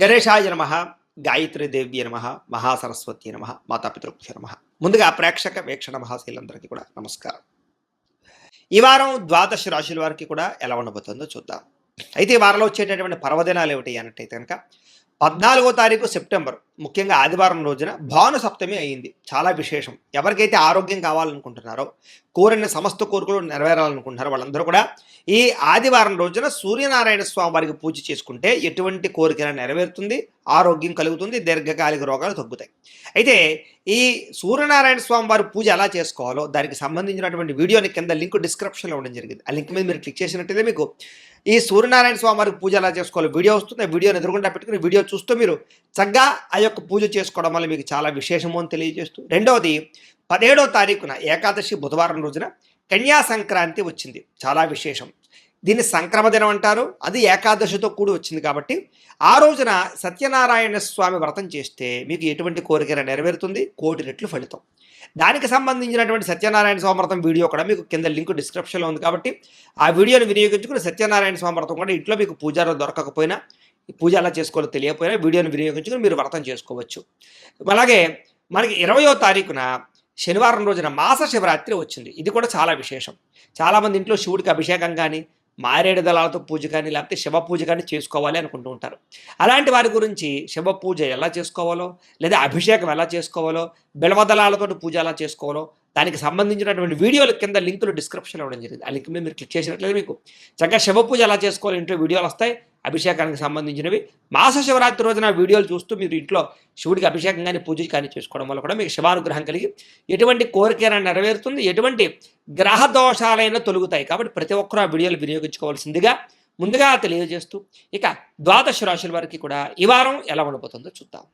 గణేశాయ నమ గాయత్రి నమ మహాసరస్వతి నమ మాతాపితృభ్య నమ. ముందుగా ప్రేక్షక వీక్షణ మహాశీలందరికీ కూడా నమస్కారం. ఈ వారం ద్వాదశ రాశుల వారికి కూడా ఎలా ఉండబోతుందో చూద్దాం. అయితే ఈ వారంలో వచ్చేటటువంటి పర్వదినాలు ఏమిటి అన్నట్టయితే కనుక పద్నాలుగో తారీఖు సెప్టెంబర్. ముఖ్యంగా ఆదివారం రోజున భాను సప్తమి అయింది. చాలా విశేషం. ఎవరికైతే ఆరోగ్యం కావాలనుకుంటున్నారో కోరిన సమస్త కోరికలు నెరవేరాలనుకుంటున్నారో వాళ్ళందరూ కూడా ఈ ఆదివారం రోజున సూర్యనారాయణ స్వామి వారికి పూజ చేసుకుంటే ఎటువంటి కోరిక నెరవేరుతుంది ఆరోగ్యం కలుగుతుంది దీర్ఘకాలిక రోగాలు తగ్గుతాయి. అయితే ఈ సూర్యనారాయణ స్వామి వారి పూజ ఎలా చేసుకోవాలో దానికి సంబంధించినటువంటి వీడియోని కింద లింక్ డిస్క్రిప్షన్లో ఇవ్వడం జరిగింది. ఆ లింక్ మీద మీరు క్లిక్ చేసినట్టయితే మీకు ఈ సూర్యనారాయణ స్వామి వారికి పూజ ఎలా చేసుకోవాలో వీడియో వస్తుంది. ఆ వీడియోని ఎదురుకుండా పెట్టుకుని వీడియో చూస్తూ మీరు చక్కగా ఆ యొక్క పూజ చేసుకోవడం వల్ల మీకు చాలా విశేషము అని తెలియజేస్తూ రెండవది పదిహేడవ తారీఖున ఏకాదశి బుధవారం రోజున కన్యా సంక్రాంతి వచ్చింది. చాలా విశేషం. దీన్ని సంక్రమ దినం అంటారు. అది ఏకాదశితో కూడి వచ్చింది కాబట్టి ఆ రోజున సత్యనారాయణ స్వామి వ్రతం చేస్తే మీకు ఎటువంటి కోరికైనా నెరవేరుతుంది. కోటి రెట్లు ఫలితం. దానికి సంబంధించినటువంటి సత్యనారాయణ స్వామి వ్రతం వీడియో కూడా మీకు కింద లింక్ డిస్క్రిప్షన్లో ఉంది కాబట్టి ఆ వీడియోని వినియోగించుకుని సత్యనారాయణ స్వామి వ్రతం కూడా ఇంట్లో మీకు పూజారు దొరకకపోయినా పూజ ఎలా చేసుకోవాలో తెలియకపోయినా వీడియోని వినియోగించుకుని మీరు వ్రతం చేసుకోవచ్చు. అలాగే మనకి ఇరవయో తారీఖున శనివారం రోజున మాస శివరాత్రి వచ్చింది. ఇది కూడా చాలా విశేషం. చాలామంది ఇంట్లో శివుడికి అభిషేకం కానీ మారేడు దళాలతో పూజ కానీ లేకపోతే శివ పూజ కానీ చేసుకోవాలి అనుకుంటూ ఉంటారు. అలాంటి వారి గురించి శివ పూజ ఎలా చేసుకోవాలో లేదా అభిషేకం ఎలా చేసుకోవాలో బిలవదళాలతో పూజ ఎలా చేసుకోవాలో దానికి సంబంధించినటువంటి వీడియోలు కింద లింకులు డిస్క్రిప్షన్లో ఇవ్వడం జరిగింది. ఆ లింక్ మీద మీరు క్లిక్ చేసినట్లయితే మీకు చక్కగా శివ పూజ ఎలా చేసుకోవాలి ఇంట్లో వీడియోలు వస్తాయి. అభిషేకానికి సంబంధించినవి. మాస శివరాత్రి రోజున వీడియోలు చూస్తూ మీరు ఇంట్లో శివుడికి అభిషేకం కానీ పూజ కానీ చేసుకోవడం వల్ల కూడా మీకు శివానుగ్రహం కలిగి ఎటువంటి కోరికైనా నెరవేరుతుంది. ఎటువంటి గ్రహ దోషాలైనా తొలుగుతాయి. కాబట్టి ప్రతి ఒక్కరూ ఆ వీడియోలు వినియోగించుకోవాల్సిందిగా ముందుగా తెలియజేస్తూ ఇక ద్వాదశ రాశుల వారికి కూడా ఈ వారం ఎలా ఉండబోతుందో చూద్దాం.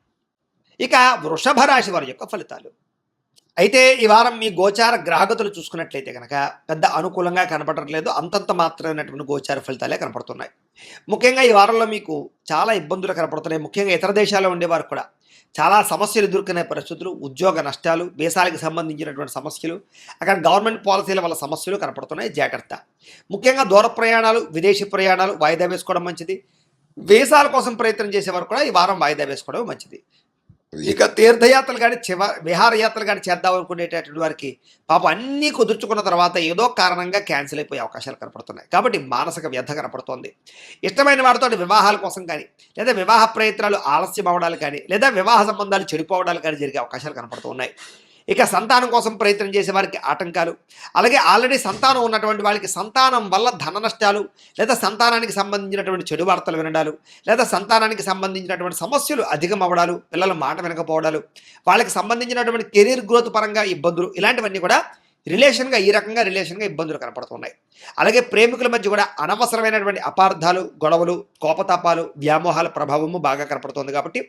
ఇక వృషభ రాశి వారి యొక్క ఫలితాలు. అయితే ఈ వారం మీ గోచార గ్రహగతులు చూసుకున్నట్లయితే కనుక పెద్ద అనుకూలంగా కనపడట్లేదు. అంతంత మాత్రమైనటువంటి గోచార ఫలితాలే కనపడుతున్నాయి. ముఖ్యంగా ఈ వారంలో మీకు చాలా ఇబ్బందులు కనపడుతున్నాయి. ముఖ్యంగా ఇతర దేశాల్లో ఉండేవారు కూడా చాలా సమస్యలు ఎదుర్కొనే పరిస్థితులు ఉద్యోగ నష్టాలు దేశాలకు సంబంధించినటువంటి సమస్యలు అక్కడ గవర్నమెంట్ పాలసీల వల్ల సమస్యలు కనపడుతున్నాయి జాగ్రత్త. ముఖ్యంగా దూర ప్రయాణాలు విదేశీ ప్రయాణాలు వాయిదా వేసుకోవడం మంచిది. వీసాల కోసం ప్రయత్నం చేసేవారు కూడా ఈ వారం వాయిదా వేసుకోవడం మంచిది. ఇక తీర్థయాత్రలు కానీ చివ విహారయాత్రలు కానీ చేద్దాం అనుకునేటటువంటి వారికి పాప అన్నీ కుదుర్చుకున్న తర్వాత ఏదో కారణంగా క్యాన్సిల్ అయిపోయే అవకాశాలు కనపడుతున్నాయి. కాబట్టి మానసిక వ్యర్థ కనపడుతోంది. ఇష్టమైన వారితో వివాహాల కోసం కానీ లేదా వివాహ ప్రయత్నాలు ఆలస్యం అవడాలు కానీ లేదా వివాహ సంబంధాలు చెడిపోవడాలు కానీ జరిగే అవకాశాలు కనపడుతున్నాయి ఇక సంతానం కోసం ప్రయత్నం చేసే వారికి ఆటంకాలు. అలాగే ఆల్రెడీ సంతానం ఉన్నటువంటి వాళ్ళకి సంతానం వల్ల ధన నష్టాలు లేదా సంతానానికి సంబంధించినటువంటి చెడు వార్తలు వినడాలు లేదా సంతానానికి సంబంధించినటువంటి సమస్యలు అధికం అవ్వడాలు పిల్లల మాట వినకపోవడాలు వాళ్ళకి సంబంధించినటువంటి కెరీర్ గ్రోత్ పరంగా ఇబ్బందులు ఇలాంటివన్నీ కూడా రిలేషన్గా ఈ రకంగా రిలేషన్గా ఇబ్బందులు కనపడుతున్నాయి. అలాగే ప్రేమికుల మధ్య కూడా అనవసరమైనటువంటి అపార్థాలు గొడవలు కోపతాపాలు వ్యామోహాల ప్రభావము బాగా కనపడుతుంది కాబట్టి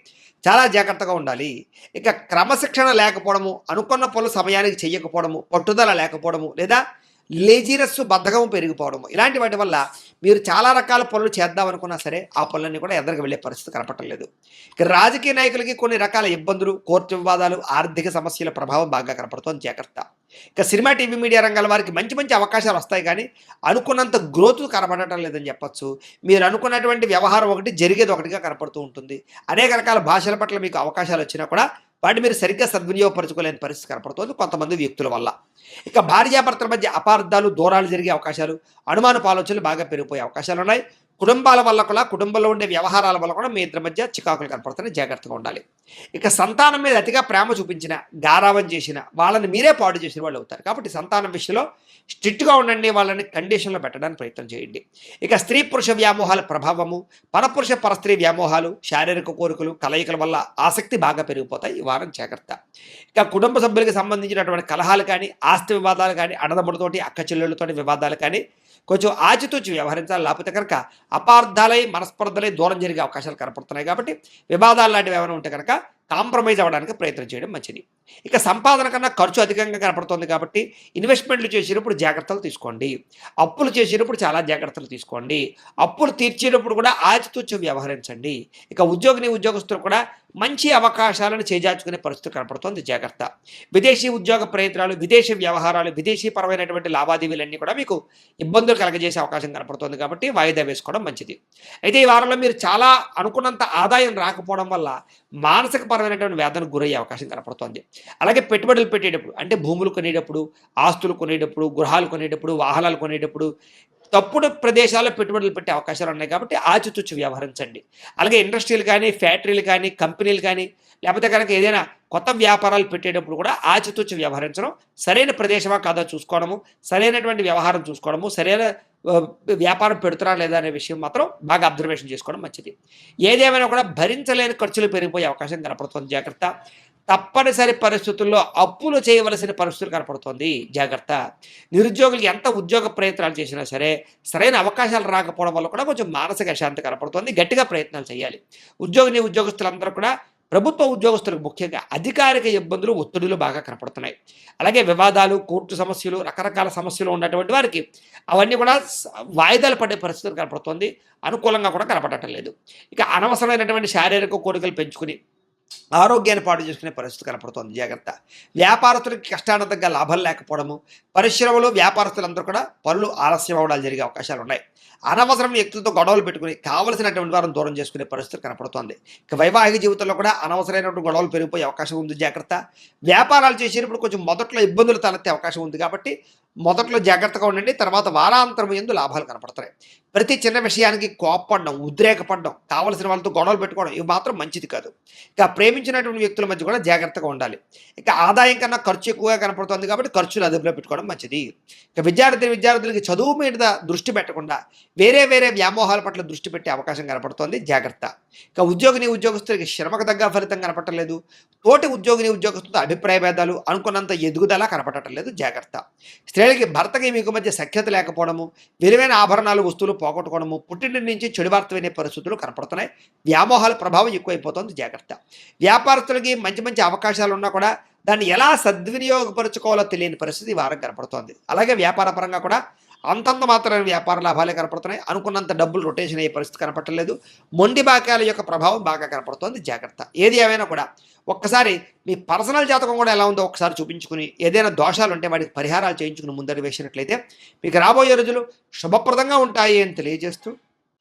చాలా జాగ్రత్తగా ఉండాలి. ఇక క్రమశిక్షణ లేకపోవడము అనుకున్న పనులు సమయానికి చేయకపోవడము పట్టుదల లేకపోవడము లేదా లేజీనెస్ బద్ధకం పెరిగిపోవడము ఇలాంటి వాటి వల్ల మీరు చాలా రకాల పనులు చేద్దాం అనుకున్నా సరే ఆ పనులన్నీ కూడా ఎదరికి వెళ్ళే పరిస్థితి కనపడలేదు ఇక రాజకీయ నాయకులకి కొన్ని రకాల ఇబ్బందులు కోర్టు వివాదాలు ఆర్థిక సమస్యల ప్రభావం బాగా కనపడుతుంది. జాగ్రత్త. ఇక సినిమా టీవీ మీడియా రంగాల వారికి మంచి మంచి అవకాశాలు వస్తాయి కానీ అనుకున్నంత గ్రోత్ కనపడటం లేదని చెప్పొచ్చు. మీరు అనుకున్నటువంటి వ్యవహారం ఒకటి జరిగేది ఒకటిగా కనపడుతూ ఉంటుంది. అనేక రకాల భాషల పట్ల మీకు అవకాశాలు వచ్చినా కూడా వాటిని మీరు సరిగ్గా సద్వినియోగపరచుకోలేని పరిస్థితి కనపడుతుంది కొంతమంది వ్యక్తుల వల్ల. ఇక భార్యాభర్తల మధ్య అపార్థాలు దూరాలు జరిగే అవకాశాలు అనుమానపు ఆలోచనలు బాగా పెరిగిపోయే అవకాశాలు ఉన్నాయి. కుటుంబాల వల్ల కూడా కుటుంబంలో ఉండే వ్యవహారాల వల్ల కూడా మీ ఇద్దరి మధ్య చికాకులు కనపడుతున్నాయి జాగ్రత్తగా ఉండాలి. ఇక సంతానం మీద అతిగా ప్రేమ చూపించిన గారావం చేసిన వాళ్ళని మీరే పాడు చేసిన వాళ్ళు అవుతారు. కాబట్టి సంతానం విషయంలో స్ట్రిక్ట్గా ఉండండి వాళ్ళని కండిషన్లో పెట్టడానికి ప్రయత్నం చేయండి. ఇక స్త్రీ పురుష వ్యామోహాల ప్రభావము పరపురుష పరస్త్రీ వ్యామోహాలు శారీరక కోరికలు కలయికల వల్ల ఆసక్తి బాగా పెరిగిపోతాయి. ఈ వారం జాగ్రత్త. ఇక కుటుంబ సభ్యులకు సంబంధించినటువంటి కలహాలు కానీ ఆస్తి వివాదాలు కానీ అన్నదమ్ములతోటి అక్క చెల్లెళ్ళతోటి వివాదాలు కానీ కొంచెం ఆచితూచి వ్యవహరించాలి. లేకపోతే కనుక అపార్థాలై మనస్పర్ధలై దూరం జరిగే అవకాశాలు కనపడుతున్నాయి కాబట్టి వివాదాలు లాంటివి ఏమైనా ఉంటే కనుక కాంప్రమైజ్ అవ్వడానికి ప్రయత్నం చేయడం మంచిది. ఇక సంపాదన కన్నా ఖర్చు అధికంగా కనపడుతుంది కాబట్టి ఇన్వెస్ట్మెంట్లు చేసేటప్పుడు జాగ్రత్తలు తీసుకోండి. అప్పులు చేసినప్పుడు చాలా జాగ్రత్తలు తీసుకోండి. అప్పులు తీర్చేటప్పుడు కూడా ఆచితూచి వ్యవహరించండి. ఇక ఉద్యోగిని ఉద్యోగస్తులు కూడా మంచి అవకాశాలను చేజార్చుకునే పరిస్థితి కనపడుతోంది. జాగ్రత్త. విదేశీ ఉద్యోగ ప్రయత్నాలు విదేశీ వ్యవహారాలు విదేశీ పరమైనటువంటి లావాదేవీలన్నీ కూడా మీకు ఇబ్బందులు కలగజేసే అవకాశం కనపడుతోంది కాబట్టి వాయిదా వేసుకోవడం మంచిది. అయితే ఈ వారంలో మీరు చాలా అనుకున్నంత ఆదాయం రాకపోవడం వల్ల మానసిక పరమైనటువంటి వేదనకు గురయ్యే అవకాశం కనపడుతోంది. అలాగే పెట్టుబడులు పెట్టేటప్పుడు అంటే భూములు కొనేటప్పుడు ఆస్తులు కొనేటప్పుడు గృహాలు కొనేటప్పుడు వాహనాలు కొనేటప్పుడు తప్పుడు ప్రదేశాల్లో పెట్టుబడులు పెట్టే అవకాశాలు ఉన్నాయి కాబట్టి ఆచితూచి వ్యవహరించండి. అలాగే ఇండస్ట్రీలు కానీ ఫ్యాక్టరీలు కానీ కంపెనీలు కానీ లేకపోతే కనుక ఏదైనా కొత్త వ్యాపారాలు పెట్టేటప్పుడు కూడా ఆచితూచి వ్యవహరించడం సరైన ప్రదేశమా కాదా చూసుకోవడము సరైనటువంటి వ్యవహారం చూసుకోవడము సరైన వ్యాపారం పెడుతున్నా లేదా అనే విషయం మాత్రం బాగా అబ్జర్వేషన్ చేసుకోవడం మంచిది. ఏదేమైనా కూడా భరించలేని ఖర్చులు పెరిగిపోయే అవకాశం కనపడుతుంది. జాగ్రత్త. తప్పనిసరి పరిస్థితుల్లో అప్పులు చేయవలసిన పరిస్థితులు కనపడుతోంది. జాగ్రత్త. నిరుద్యోగులు ఎంత ఉద్యోగ ప్రయత్నాలు చేసినా సరే సరైన అవకాశాలు రాకపోవడం వల్ల కూడా కొంచెం మానసిక శాంతి కనపడుతోంది. గట్టిగా ప్రయత్నాలు చేయాలి. ఉద్యోగిని ఉద్యోగస్తులందరూ కూడా ప్రభుత్వ ఉద్యోగస్తులకు ముఖ్యంగా అధికారిక ఇబ్బందులు ఒత్తిడులు బాగా కనపడుతున్నాయి. అలాగే వివాదాలు కోర్టు సమస్యలు రకరకాల సమస్యలు ఉన్నటువంటి వారికి అవన్నీ కూడా వాయిదాలు పడే పరిస్థితులు కనపడుతోంది. అనుకూలంగా కూడా కనపడటం లేదు. ఇక అనవసరమైనటువంటి శారీరక కోరికలు పెంచుకుని ఆరోగ్యాన్ని పాటు చేసుకునే పరిస్థితి కనపడుతోంది. జాగ్రత్త. వ్యాపారస్తులకి కష్టానందంగా లాభం లేకపోవడము పరిశ్రమలు వ్యాపారస్తులందరూ కూడా పనులు ఆలస్యం అవడాలు జరిగే అవకాశాలు ఉన్నాయి. అనవసరం వ్యక్తులతో గొడవలు పెట్టుకుని కావలసినటువంటి వారిని దూరం చేసుకునే పరిస్థితి కనపడుతోంది. ఇక వైవాహిక జీవితంలో కూడా అనవసరమైనటువంటి గొడవలు పెరిగిపోయే అవకాశం ఉంది. జాగ్రత్త. వ్యాపారాలు చేసేటప్పుడు కొంచెం మొదట్లో ఇబ్బందులు తలెత్తే అవకాశం ఉంది కాబట్టి మొదట్లో జాగ్రత్తగా ఉండండి. తర్వాత వారాంతరం ఎందు లాభాలు కనపడతాయి. ప్రతి చిన్న విషయానికి కోప్పడడం ఉద్రేకపడడం కావలసిన వాళ్ళతో గొడవలు పెట్టుకోవడం ఇవి మాత్రం మంచిది కాదు. ఇక ప్రేమించినటువంటి వ్యక్తుల మధ్య కూడా జాగ్రత్తగా ఉండాలి. ఇక ఆదాయం కన్నా ఖర్చు ఎక్కువగా కనపడుతుంది కాబట్టి ఖర్చులు అదుపులో పెట్టుకోవడం మంచిది. ఇక విద్యార్థి విద్యార్థులకి చదువు మీద దృష్టి పెట్టకుండా వేరే వేరే వ్యామోహాల పట్ల దృష్టి పెట్టే అవకాశం కనపడుతోంది. జాగ్రత్త. ఇక ఉద్యోగిని ఉద్యోగస్తులకి శ్రమకు తగ్గ ఫలితం కనపడలేదు తోటి ఉద్యోగిని ఉద్యోగస్తులతో అభిప్రాయ భేదాలు అనుకున్నంత ఎదుగుదల కనపడటం లేదు. జాగ్రత్త. స్త్రీలకి భర్తకి మీకు మధ్య సఖ్యత లేకపోవడము విలువైన ఆభరణాలు వస్తువులు పోగొట్టుకోవడము. పుట్టింటి నుంచి చెడు వార్త వినే పరిస్థితులు కనపడుతున్నాయి. వ్యామోహాల ప్రభావం ఎక్కువైపోతుంది జాగ్రత్త. వ్యాపారస్తులకి మంచి మంచి అవకాశాలు ఉన్నా కూడా దాన్ని ఎలా సద్వినియోగపరచుకోవాలో తెలియని పరిస్థితి వారం కనపడుతోంది. అలాగే వ్యాపార పరంగా కూడా అంతంత మాత్రమే వ్యాపార లాభాలే కనపడుతున్నాయి. అనుకున్నంత డబ్బులు రొటేషన్ అయ్యే పరిస్థితి కనపడలేదు మొండి బాకాల యొక్క ప్రభావం బాగా కనపడుతోంది. జాగ్రత్త. ఏది ఏమైనా కూడా ఒక్కసారి మీ పర్సనల్ జాతకం కూడా ఎలా ఉందో ఒకసారి చూపించుకుని ఏదైనా దోషాలు ఉంటే వాటికి పరిహారాలు చేయించుకుని ముందడి వేసినట్లయితే మీకు రాబోయే రోజులు శుభప్రదంగా ఉంటాయి అని తెలియజేస్తూ